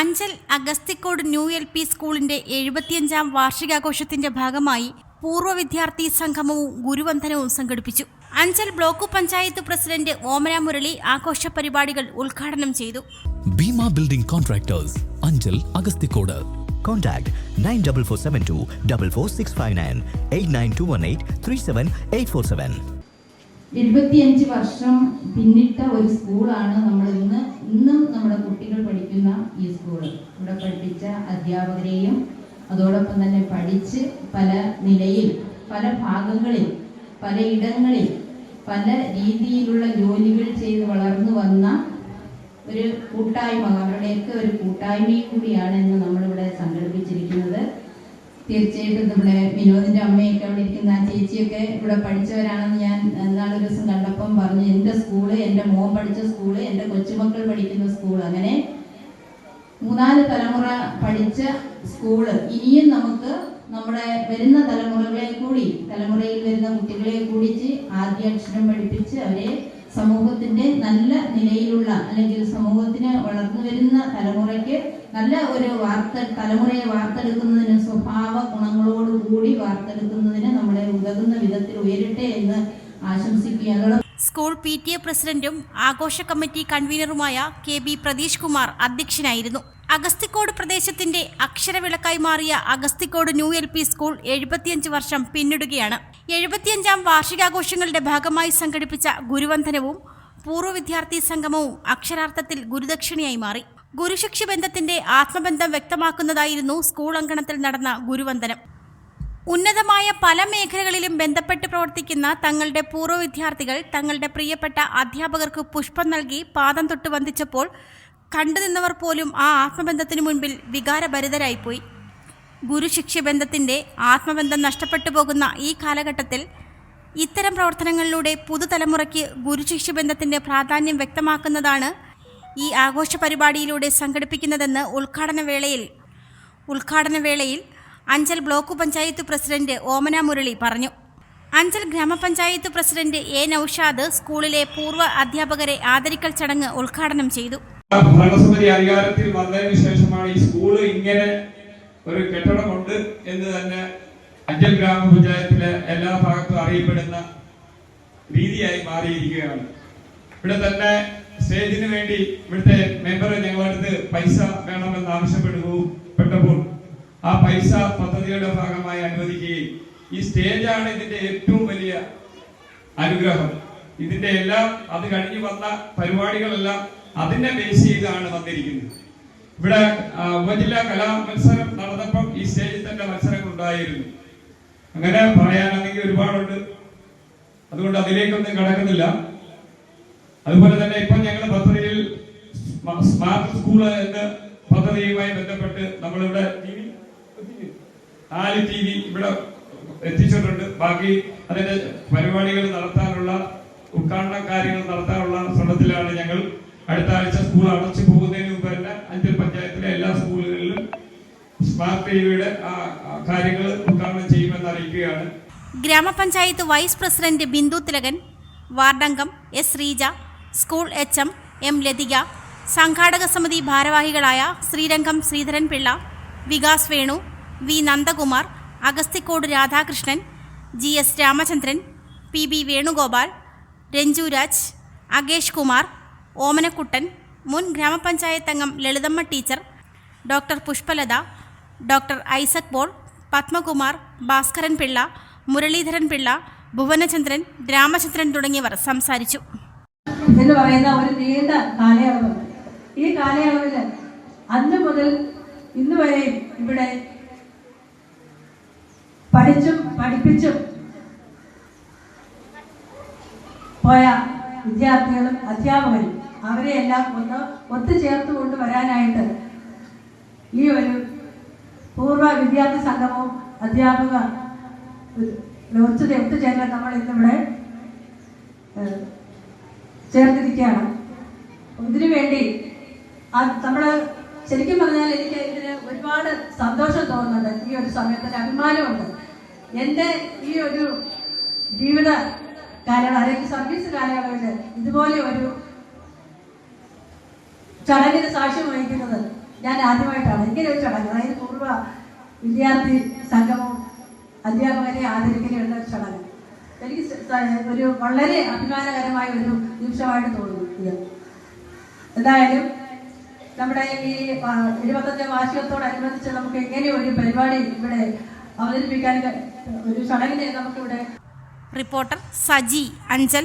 Anchal Agasthikode new L P സ്കൂളിന്റെ എഴുപത്തിയഞ്ചാം വാർഷികാഘോഷത്തിന്റെ ഭാഗമായി പൂർവ വിദ്യാർത്ഥി സംഗമവും ഗുരുവന്ദനവും സംഘടിപ്പിച്ചു. അഞ്ചൽ ബ്ലോക്ക് പഞ്ചായത്ത് പ്രസിഡന്റ് ഓമന മുരളി ആഘോഷ പരിപാടികൾ ഉദ്ഘാടനം ചെയ്തു. Bhima building contractors Anchal Agasthikode. Contact 94472 44659 89218 37847. എഴുപത്തിയഞ്ച് വർഷം പിന്നിട്ട ഒരു സ്കൂളാണ് നമ്മൾ ഇന്ന് ഇന്നും നമ്മുടെ കുട്ടികൾ പഠിക്കുന്ന ഈ സ്കൂൾ ഇവിടെ പഠിപ്പിച്ച അധ്യാപകരെയും അതോടൊപ്പം തന്നെ പഠിച്ച് പല നിലയിൽ പല ഭാഗങ്ങളിൽ പല ഇടങ്ങളിൽ പല രീതിയിലുള്ള ജോലികൾ ചെയ്ത് വളർന്നു വന്ന ഒരു കൂട്ടായ്മ അവരുടെയൊക്കെ ഒരു കൂട്ടായ്മയും കൂടിയാണ് ഇന്ന് നമ്മളിവിടെ സംഘടിപ്പിച്ചിരിക്കുന്നത്. തീർച്ചയായിട്ടും നമ്മുടെ വിനോദിന്റെ അമ്മയൊക്കെ അവിടെ ഇരിക്കുന്ന ആ ചേച്ചിയൊക്കെ ഇവിടെ പഠിച്ചവരാണെന്ന് ഞാൻ നാളൊരു ദിവസം കണ്ടപ്പം പറഞ്ഞു എന്റെ സ്കൂൾ എന്റെ മോൻ പഠിച്ച സ്കൂൾ എന്റെ കൊച്ചുമക്കൾ പഠിക്കുന്ന സ്കൂൾ അങ്ങനെ മൂന്നാൽ തലമുറ പഠിച്ച സ്കൂൾ. ഇനിയും നമുക്ക് നമ്മുടെ വരുന്ന തലമുറകളെ കൂടി തലമുറയിൽ വരുന്ന കുട്ടികളെ കൂടിച്ച് ആദ്യാക്ഷരം പഠിപ്പിച്ച് അവരെ സമൂഹത്തിന്റെ നല്ല നിലയിലുള്ള അല്ലെങ്കിൽ സമൂഹത്തിന് വളർന്നു വരുന്ന തലമുറയ്ക്ക് നല്ല ഒരു വാർത്ത തലമുറയെ വാർത്തെടുക്കുന്നതിന് സ്വഭാവ ഗുണങ്ങളോട് കൂടി വാർത്തെടുക്കുന്നതിന് നമ്മളെ ഉതകുന്ന വിധത്തിൽ ഉയരട്ടെ എന്ന് ആശംസിക്കുകയാണ്. സ്കൂൾ പി ടി എ പ്രസിഡന്റും ആഘോഷ കമ്മിറ്റി കൺവീനറുമായ കെ ബി പ്രതീഷ് കുമാർ അധ്യക്ഷനായിരുന്നു. അഗസ്തിക്കോട് പ്രദേശത്തിന്റെ അക്ഷരവിളക്കായി മാറിയ Agasthikode new L P school എഴുപത്തിയഞ്ച് വർഷം പിന്നിടുകയാണ്. എഴുപത്തിയഞ്ചാം വാർഷികാഘോഷങ്ങളുടെ ഭാഗമായി സംഘടിപ്പിച്ച ഗുരുവന്ദനവും പൂർവ വിദ്യാർത്ഥി സംഗമവും അക്ഷരാർത്ഥത്തിൽ ഗുരുദക്ഷിണയായി മാറി. ഗുരുശിക്ഷ ബന്ധത്തിന്റെ ആത്മബന്ധം വ്യക്തമാക്കുന്നതായിരുന്നു സ്കൂൾ അങ്കണത്തിൽ നടന്ന ഗുരുവന്ദനം. ഉന്നതമായ പല മേഖലകളിലും ബന്ധപ്പെട്ട് പ്രവർത്തിക്കുന്ന തങ്ങളുടെ പൂർവ വിദ്യാർത്ഥികൾ തങ്ങളുടെ പ്രിയപ്പെട്ട അധ്യാപകർക്ക് പുഷ്പം നൽകി പാദം തൊട്ട് വന്ദിച്ചപ്പോൾ കണ്ടുനിന്നവർ പോലും ആ ആത്മബന്ധത്തിനു മുൻപിൽ വികാരഭരിതരായിപ്പോയി. ഗുരുശിക്ഷ ബന്ധത്തിന്റെ ആത്മബന്ധം നഷ്ടപ്പെട്ടു പോകുന്ന ഈ കാലഘട്ടത്തിൽ ഇത്തരം പ്രവർത്തനങ്ങളിലൂടെ പുതുതലമുറയ്ക്ക് ഗുരുശിക്ഷ ബന്ധത്തിന്റെ പ്രാധാന്യം വ്യക്തമാക്കുന്നതാണ് ഈ ആഘോഷ പരിപാടിയിലൂടെ സംഘടിപ്പിക്കുന്നതെന്ന് ഉദ്ഘാടന വേളയിൽ ഉദ്ഘാടന വേളയിൽ അഞ്ചൽ ബ്ലോക്ക് പഞ്ചായത്ത് പ്രസിഡന്റ് ഓമന മുരളി പറഞ്ഞു. അഞ്ചൽ ഗ്രാമപഞ്ചായത്ത് പ്രസിഡന്റ് എ നൌഷാദ് സ്കൂളിലെ പൂർവ അധ്യാപകരെ ആദരിക്കൽ ചടങ്ങ് ഉദ്ഘാടനം ചെയ്തു. ഭരണസമിതി അധികാരത്തിൽ വന്നതിന് ശേഷമാണ് ഈ സ്കൂൾ ഇങ്ങനെ ഒരു കെട്ടിടമുണ്ട് എന്ന് തന്നെ അഞ്ചൽ ഗ്രാമപഞ്ചായത്തിലെ എല്ലാ ഭാഗത്തും അറിയപ്പെടുന്ന രീതിയായി മാറിയിരിക്കുകയാണ്. ഇവിടെ തന്നെ സ്റ്റേജിന് വേണ്ടി ഇവിടുത്തെ മെമ്പർ ഞങ്ങളടുത്ത് പൈസ വേണമെന്ന് ആവശ്യപ്പെടുകയും പെട്ടപ്പോൾ ആ പൈസ പദ്ധതിയുടെ ഭാഗമായി അനുവദിക്കുകയും ഈ സ്റ്റേജാണ് ഇതിന്റെ ഏറ്റവും വലിയ അനുഗ്രഹം. ഇതിന്റെ എല്ലാം അത് കഴിഞ്ഞു വന്ന പരിപാടികളെല്ലാം അതിനെ ബേസ് ചെയ്താണ് വന്നിരിക്കുന്നത്. ഇവിടെ ഉപജില്ലാ കലാ മത്സരം നടന്നപ്പം ഈ സ്റ്റേജിൽ തന്നെ മത്സരങ്ങൾ ഉണ്ടായിരുന്നു അങ്ങനെ പറയാനാണെങ്കിൽ ഒരുപാടുണ്ട്. അതുകൊണ്ട് അതിലേക്കൊന്നും കടക്കുന്നില്ല. അതുപോലെ തന്നെ ഇപ്പൊ ഞങ്ങൾ പദ്ധതിയിൽ സ്മാർട്ട് സ്കൂൾ എന്ന പദ്ധതിയുമായി ബന്ധപ്പെട്ട് നമ്മളിവിടെ നാല് ടി വി ഇവിടെ എത്തിച്ചിട്ടുണ്ട്. ബാക്കി അതിന്റെ പരിപാടികൾ നടത്താനുള്ള ഉദ്ഘാടന കാര്യങ്ങൾ നടത്താനുള്ള ശ്രമത്തിലാണ് ഞങ്ങൾ അടുത്ത ആഴ്ച സ്കൂൾ അടച്ചു പോകുന്നതിന് മുമ്പ് തന്നെ അഞ്ചൽ പഞ്ചായത്തിലെ എല്ലാ സ്കൂളുകളിലും grama panchayat vice president Bindu Thilakan വാർഡംഗം S Sreeja school H M M Lathika സംഘാടക സമിതി ഭാരവാഹികളായ Srirangam Sreedharan Pillai Vikas Venu V Nandakumar Agasthikode Radhakrishnan G S Ramachandran P B Venugopal Ranjuraj Agesh Kumar Omanakuttan മുൻ ഗ്രാമപഞ്ചായത്ത് അംഗം Lalithamma teacher doctor Pushpalatha doctor Isaac Paul Padmakumar Bhaskaran Pillai Muraleedharan Pillai Bhuvanachandran Ramachandran തുടങ്ങിയവർ സംസാരിച്ചു. എന്ന് പറയുന്ന ഒരു നീണ്ട കാലയളവ്. ഈ കാലയളവിൽ അന്ന് മുതൽ ഇന്ന് വരെ ഇവിടെ പഠിച്ചും പഠിപ്പിച്ചും പോയ വിദ്യാർത്ഥികളും അധ്യാപകരും അവരെയെല്ലാം ഒന്ന് ഒത്തുചേർത്ത് കൊണ്ടുവരാനായിട്ട് ഈ ഒരു വിദ്യാർത്ഥി സംഘവും അധ്യാപക ഒത്തു ഒത്തുചേരൽ നമ്മൾ ഇന്നിവിടെ ചേർന്നിരിക്കുകയാണ് ഇതിനു വേണ്ടി നമ്മൾ ശരിക്കും പറഞ്ഞാൽ എനിക്ക് ഇതിന് ഒരുപാട് സന്തോഷം തോന്നുന്നുണ്ട് ഈ ഒരു സമയത്തിന് അഭിമാനമുണ്ട്. എന്റെ ഈ ഒരു ജീവിത കാലയളവ് അല്ലെങ്കിൽ സർവീസ് കാലയളവിൽ ഇതുപോലെ ഒരു ചടങ്ങിന് സാക്ഷ്യം വഹിക്കുന്നത് ഞാൻ ആദ്യമായിട്ടാണ്. ഇങ്ങനെ ഒരു ചടങ്ങ് അതായത് പൂർവ വിദ്യാർത്ഥി സംഗമവും അധ്യാപകരെ ആദരിക്കലുള്ള ചടങ്ങ്. എനിക്ക് ഒരു വളരെ അഭിമാനകരമായ ഒരു നിമിഷമായിട്ട് തോന്നുന്നു ഇത്. എന്തായാലും നമ്മുടെ ഈ എഴുപത്തഞ്ചാം വാർഷികത്തോടനുബന്ധിച്ച് നമുക്ക് എങ്ങനെ ഒരു പരിപാടി ഇവിടെ അവതരിപ്പിക്കാൻ ഒരു ചടങ്ങിനെ നമുക്കിവിടെ റിപ്പോർട്ടർ സജി അഞ്ചൽ.